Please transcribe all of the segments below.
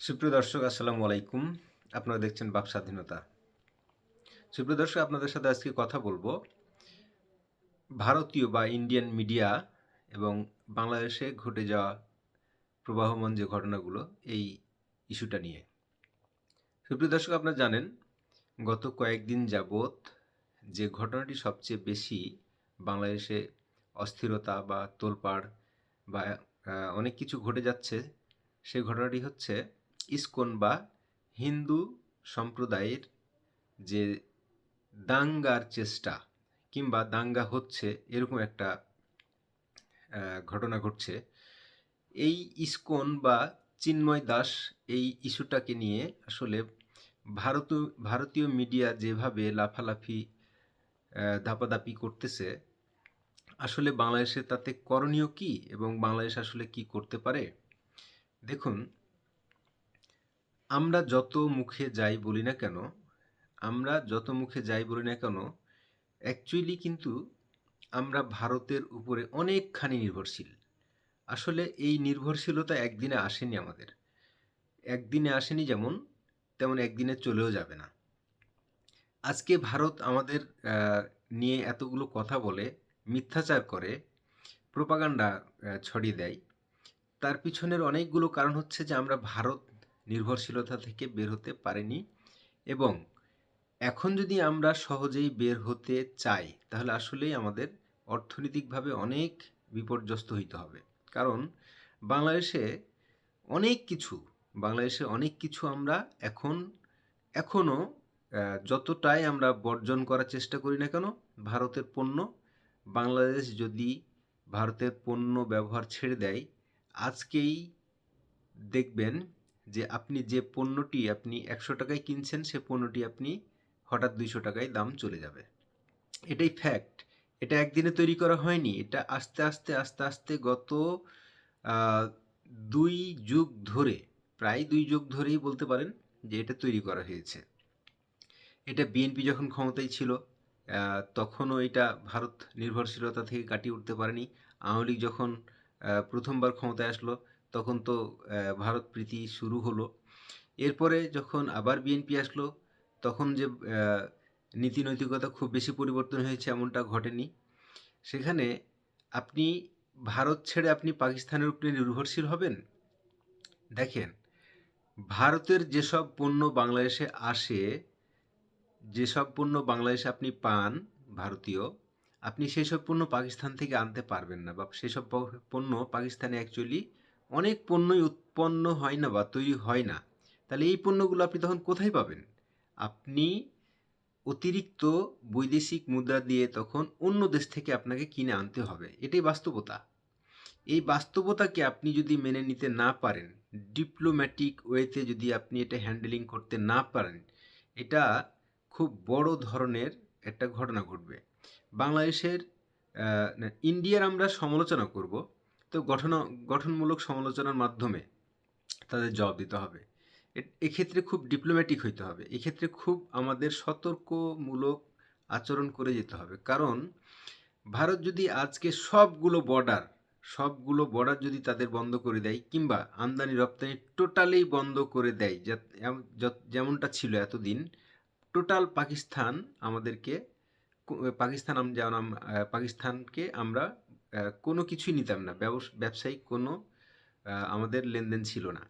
সুপ্রিয় দর্শক, আসসালামু আলাইকুম। আপনারা দেখছেন বাক স্বাধীনতা। সুপ্রিয় দর্শক, আপনাদের সাথে আজকে কথা বলব ভারতীয় বা ইন্ডিয়ান মিডিয়া এবং বাংলাদেশে ঘটে যাওয়া প্রবাহমান যে ঘটনাগুলো, এই ইস্যুটা নিয়ে। সুপ্রিয় দর্শক, আপনারা জানেন, গত কয়েকদিন যাবৎ যে ঘটনাটি সবচেয়ে বেশি বাংলাদেশে অস্থিরতা বা তোলপাড় বা অনেক কিছু ঘটে যাচ্ছে, সেই ঘটনাটি হচ্ছে ইসকন বা হিন্দু সম্প্রদায়ের যে দাঙ্গার চেষ্টা কিংবা দাঙ্গা হচ্ছে, এরকম একটা ঘটনা ঘটছে। এই ইসকন বা চিন্ময় দাস এই ইস্যুটাকে নিয়ে আসলে ভারত, ভারতীয় মিডিয়া যেভাবে লাফালাফি ধাপাধাপি করতেছে, আসলে বাংলাদেশে তাতে করণীয় কি এবং বাংলাদেশ আসলে কি করতে পারে? দেখুন আমরা যত মুখে যাই বলি না কেন, আমরা যত মুখে যাই বলি না কেন অ্যাকচুয়ালি কিন্তু আমরা ভারতের উপরে অনেকখানি নির্ভরশীল। আসলে এই নির্ভরশীলতা একদিনে আসেনি আমাদের। একদিনে আসেনি যেমন, তেমন একদিনে চলেও যাবে না। আজকে ভারত আমাদের নিয়ে এতগুলো কথা বলে, মিথ্যাচার করে প্রোপাগান্ডা ছড়িয়ে দেয়। তার পিছনের অনেকগুলো কারণ হচ্ছে যে আমরা ভারত নির্ভরশীলতা থেকে বের হতে পারেনি এবং এখন যদি আমরা সহজেই বের হতে চাই, তাহলে আসলেই আমাদের অর্থনৈতিকভাবে অনেক বিপর্যস্ত হইতে হবে। কারণ বাংলাদেশে অনেক কিছু, বাংলাদেশে অনেক কিছু আমরা এখন এখনও যতটাই আমরা বর্জন করার চেষ্টা করি না কেন, ভারতের পণ্য, বাংলাদেশ যদি ভারতের পণ্য ব্যবহার ছেড়ে দেয়, আজকেই দেখবেন যে আপনি যে পণ্যটি আপনি একশো টাকায় কিনছেন, সে পণ্যটি আপনি হঠাৎ দুইশো টাকায় দাম চলে যাবে। এটাই ফ্যাক্ট এটা একদিনে তৈরি করা হয়নি। এটা আস্তে আস্তে আস্তে আস্তে গত দুই যুগ ধরে, প্রায় দুই যুগ ধরেই বলতে পারেন যে এটা তৈরি করা হয়েছে। এটা বিএনপি যখন ক্ষমতায় ছিল তখনও এটা ভারত নির্ভরশীলতা থেকে কাটিয়ে উঠতে পারেনি। আওয়ামী লীগ যখন প্রথমবার ক্ষমতায় আসলো তখন তো ভারত প্রীতি শুরু হলো। এরপরে যখন আবার বিএনপি আসলো, তখন যে নীতি নৈতিকতা খুব বেশি পরিবর্তন হয়েছে এমনটা ঘটেনি। সেখানে আপনি, ভারত ছেড়ে আপনি পাকিস্তানের উপরে নির্ভরশীল হবেন? দেখেন, ভারতের যেসব পণ্য বাংলাদেশে আসে, যেসব পণ্য বাংলাদেশে আপনি পান, ভারতীয়, আপনি সেই সব পণ্য পাকিস্তান থেকে আনতে পারবেন না বা সেসব পণ্য পাকিস্তানে অ্যাকচুয়ালি অনেক পণ্যই উৎপন্ন হয় না বা তৈরি হয় না, তাহলে এই পণ্যগুলো আপনি তখন কোথায় পাবেন? আপনি অতিরিক্ত বৈদেশিক মুদ্রা দিয়ে তখন অন্য দেশ থেকে আপনাকে কিনে আনতে হবে। এটাই বাস্তবতা। এই বাস্তবতাকে আপনি যদি মেনে নিতে না পারেন ডিপ্লোম্যাটিক ওয়েতে যদি আপনি এটা হ্যান্ডেলিং করতে না পারেন, এটা খুব বড় ধরনের একটা ঘটনা ঘটবে। বাংলাদেশের ইন্ডিয়ার আমরা সমালোচনা করব। তো গঠন, গঠনমূলক সমালোচনার মাধ্যমে তাদের জবাব দিতে হবে। এক্ষেত্রে খুব ডিপ্লোম্যাটিক হইতে হবে। এক্ষেত্রে খুব আমাদের সতর্কমূলক আচরণ করে যেতে হবে। কারণ ভারত যদি আজকে সবগুলো বর্ডার সবগুলো বর্ডার যদি তাদের বন্ধ করে দেয় কিংবা আমদানি রপ্তানি টোটালি বন্ধ করে দেয় যেমনটা ছিল এতদিন টোটাল পাকিস্তান আমাদেরকে পাকিস্তান যেমন পাকিস্তানকে আমরা কোনো কিছুই নিতাম না। ব্যবস- ব্যবসায়িক কোনো আমাদের লেনদেন ছিল না।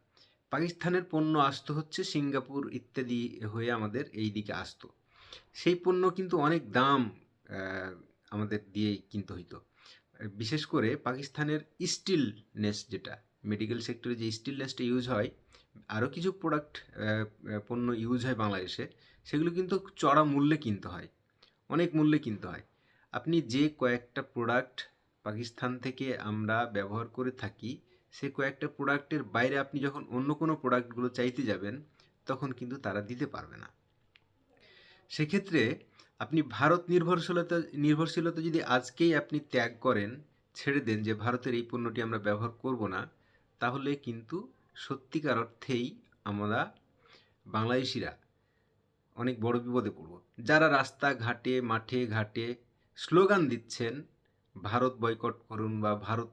পাকিস্তানের পণ্য আসতো হচ্ছে সিঙ্গাপুর ইত্যাদি হয়ে আমাদের এই দিকে আসতো। সেই পণ্য কিন্তু অনেক দাম আমাদের দিয়ে কিনতে হইতো। বিশেষ করে পাকিস্তানের স্টিলনেস যেটা, মেডিকেল সেক্টরে যে স্টিলনেসটা ইউজ হয়, আরও কিছু প্রোডাক্ট পণ্য ইউজ হয় বাংলাদেশে, সেগুলো কিন্তু চড়া মূল্যে কিনতে হয়। অনেক মূল্যে কিনতে হয়। আপনি যে কয়েকটা প্রোডাক্ট পাকিস্তান থেকে আমরা ব্যবহার করে থাকি, সে কয়েকটা প্রোডাক্টের বাইরে আপনি যখন অন্য কোনো প্রোডাক্টগুলো চাইতে যাবেন, তখন কিন্তু তারা দিতে পারবে না। সেক্ষেত্রে আপনি ভারত নির্ভরশীলতা নির্ভরশীলতা যদি আজকেই আপনি ত্যাগ করেন, ছেড়ে দেন যে ভারতের এই পণ্যটি আমরা ব্যবহার করব না, তাহলে কিন্তু সত্যিকার অর্থেই আমরা বাংলাদেশিরা অনেক বড় বিপদে পড়ব। যারা রাস্তাঘাটে, মাঠে ঘাটে স্লোগান দিচ্ছেন ভারত বয়কট করুন বা ভারত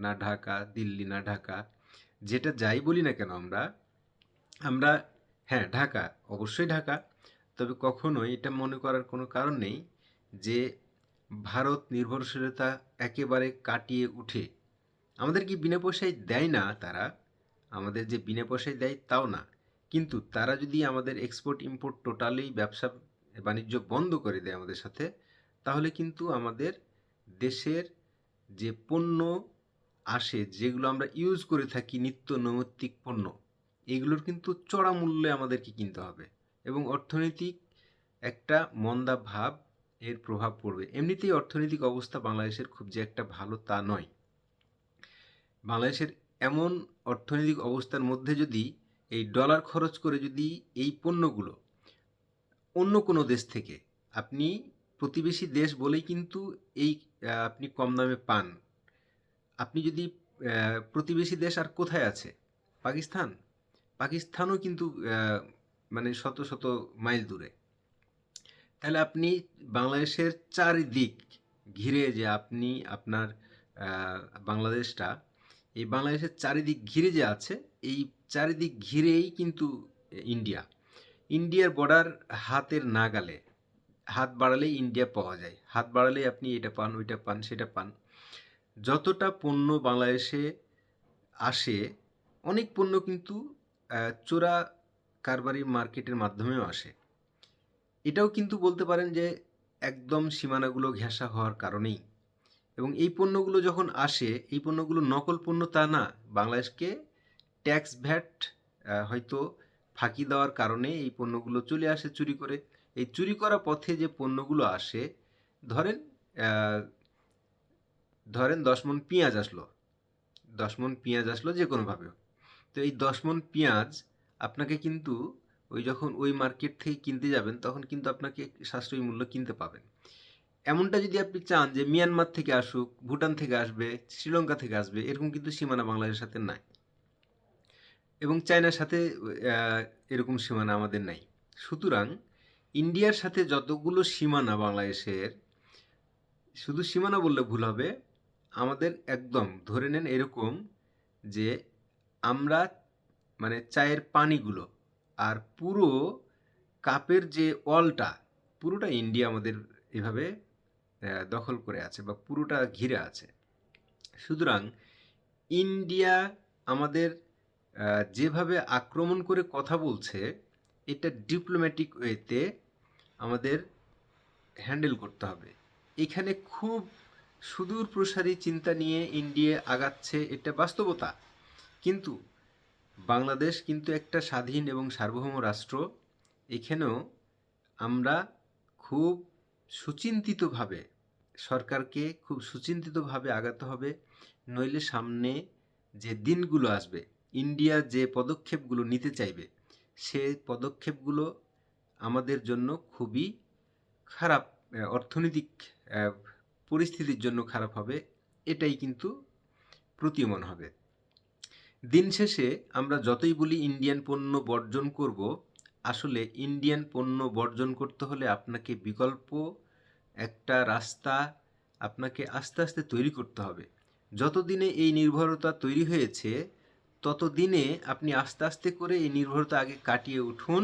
না ঢাকা, দিল্লি না ঢাকা, যেটা যাই বলি না কেন আমরা আমরা হ্যাঁ ঢাকা, অবশ্যই ঢাকা, তবে কখনোই এটা মনে করার কোনো কারণ নেই যে ভারত নির্ভরশীলতা একেবারে কাটিয়ে উঠে। আমাদের কি বিনা পয়সায় দেয় না তারা? আমাদের যে বিনা পয়সায় দেয় তাও না। কিন্তু তারা যদি আমাদের এক্সপোর্ট ইম্পোর্ট টোটালি ব্যবসা বাণিজ্য বন্ধ করে দেয় আমাদের সাথে, তাহলে কিন্তু আমাদের দেশের যে পণ্য আসে, যেগুলো আমরা ইউজ করে থাকি, নিত্য নৈমিত্তিক পণ্য, এগুলোর কিন্তু চড়া মূল্যে আমাদেরকে কিনতে হবে এবং অর্থনৈতিক একটা মন্দা ভাব এর প্রভাব পড়বে। এমনিতেই অর্থনৈতিক অবস্থা বাংলাদেশের খুব যে একটা ভালো তা নয়। বাংলাদেশের এমন অর্থনৈতিক অবস্থার মধ্যে যদি এই ডলার খরচ করে যদি এই পণ্যগুলো অন্য কোনো দেশ থেকে, আপনি প্রতিবেশী দেশ বলেই কিন্তু এই আপনি কম দামে পান। আপনি যদি প্রতিবেশী দেশ আর কোথায় আছে? পাকিস্তান? পাকিস্তানও কিন্তু মানে শত শত মাইল দূরে। তাহলে আপনি বাংলাদেশের চারিদিক ঘিরে যে আপনি, আপনার বাংলাদেশটা, এই বাংলাদেশের চারিদিক ঘিরে যে আছে, এই চারিদিক ঘিরেই কিন্তু ইন্ডিয়া। ইন্ডিয়ার বর্ডার হাতের নাগালে। হাত বাড়ালেই ইন্ডিয়া পাওয়া যায়। হাত বাড়ালেই আপনি এটা পান, ওইটা পান, সেটা পান। যতটা পণ্য বাংলাদেশে আসে, অনেক পণ্য কিন্তু চোরা কারবারি মার্কেটের মাধ্যমেও আসে। এটাও কিন্তু বলতে পারেন যে, একদম সীমানাগুলো ঘেঁষা হওয়ার কারণেই। এবং এই পণ্যগুলো যখন আসে, এই পণ্যগুলো নকল পণ্য তা না, বাংলাদেশকে ট্যাক্স ভ্যাট হয়তো ফাঁকি দেওয়ার কারণে এই পণ্যগুলো চলে আসে চুরি করে। এই চুরি করা পথে যে পণ্যগুলো আসে, ধরেন ধরেন দশ মন পেঁয়াজ আসলো। দশ মন পেঁয়াজ আসলো যে কোনোভাবে তো এই দশ মন পেঁয়াজ আপনাকে কিন্তু ওই যখন ওই মার্কেট থেকে কিনতে যাবেন, তখন কিন্তু আপনাকে সাশ্রয়ী মূল্য কিনতে পাবেন। এমনটা যদি আপনি চান যে মিয়ানমার থেকে আসুক, ভুটান থেকে আসবে, শ্রীলঙ্কা থেকে আসবে, এরকম কিন্তু সীমানা বাংলাদেশের সাথে নাই। এবং চায়নার সাথে এরকম সীমানা আমাদের নাই। সুতরাং ইন্ডিয়ার সাথে যতগুলো সীমানা বাংলাদেশের, শুধু সীমানা বললে ভুল হবে, আমাদের একদম ধরে নেন এরকম যে আমরা মানে চায়ের পানিগুলো আর পুরো কাপের যে অলটা পুরোটা ইন্ডিয়া আমাদের এভাবে দখল করে আছে বা পুরোটা ঘিরে আছে। সুতরাং ইন্ডিয়া আমাদের যেভাবে আক্রমণ করে কথা বলছে এটা ডিপ্লোম্যাটিক ওয়েতে আমাদের হ্যান্ডেল করতে হবে। এখানে খুব সুদূর প্রসারী চিন্তা নিয়ে ইন্ডিয়া আগাচ্ছে, এটা বাস্তবতা। কিন্তু বাংলাদেশ কিন্তু একটা স্বাধীন এবং সার্বভৌম রাষ্ট্র। এখানেও আমরা খুব সুচিন্তিতভাবে সরকারকে খুব সুচিন্তিতভাবে আগাতে হবে। নইলে সামনে যে দিনগুলো আসবে ইন্ডিয়া যে পদক্ষেপগুলো নিতে চাইবে সে পদক্ষেপগুলো আমাদের জন্য খুবই খারাপ অর্থনৈতিক পরিস্থিতির জন্য খারাপ হবে, এটাই কিন্তু প্রতীয়মান হবে। দিন শেষে আমরা যতই বলি ইন্ডিয়ান পণ্য বর্জন করব, আসলে ইন্ডিয়ান পণ্য বর্জন করতে হলে আপনাকে বিকল্প একটা রাস্তা আপনাকে আস্তে আস্তে তৈরি করতে হবে। যতদিনে এই নির্ভরতা তৈরি হয়েছে ততদিনে আপনি আস্তে আস্তে করে এই নির্ভরতা আগে কাটিয়ে উঠুন।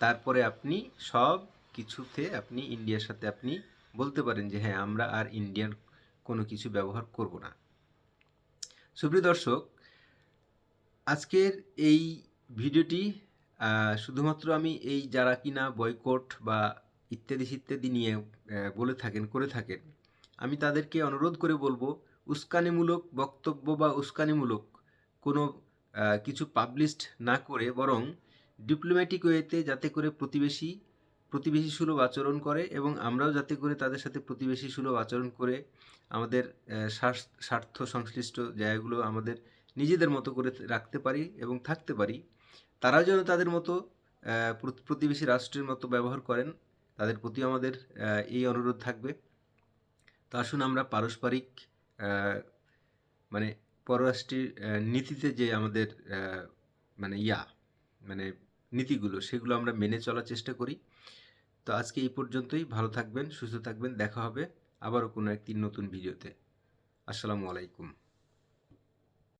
তারপরে আপনি সব কিছুতে আপনি ইন্ডিয়ার সাথে আপনি বলতে পারেন যে হ্যাঁ আমরা আর ইন্ডিয়ান কোনো কিছু ব্যবহার করব না। সুপ্রিয় দর্শক, আজকের এই ভিডিওটি শুধুমাত্র আমি এই যারা কিনা বয়কট বা ইত্যাদি ইত্যাদি নিয়ে বলে থাকেন, করে থাকেন, আমি তাদেরকে অনুরোধ করে বলব, উস্কানিমূলক বক্তব্য বা উস্কানিমূলক কোনো কিছু পাবলিশড না করে বরং ডিপ্লোম্যাটিক ওয়েতে যাতে করে প্রতিবেশী প্রতিবেশী সুলভ আচরণ করে এবং আমরাও যাতে করে তাদের সাথে প্রতিবেশী সুলভ আচরণ করে আমাদের স্বার্থ- সংশ্লিষ্ট জায়গাগুলো আমাদের নিজেদের মতো করে রাখতে পারি এবং থাকতে পারি। তারাও যেন তাদের মতো প্রতিবেশী রাষ্ট্রের মতো ব্যবহার করেন, তাদের প্রতি আমাদের এই অনুরোধ থাকবে। তো আসুন আমরা পারস্পরিক মানে পররাষ্ট্রের নীতিতে যে আমাদের মানে ইয়া মানে নীতিগুলো, সেগুলো আমরা মেনে চলার চেষ্টা করি। তো আজকে এই পর্যন্তই। ভালো থাকবেন, সুস্থ থাকবেন। দেখা হবে আবারও কোনো একটি নতুন ভিডিওতে। আসসালামু আলাইকুম।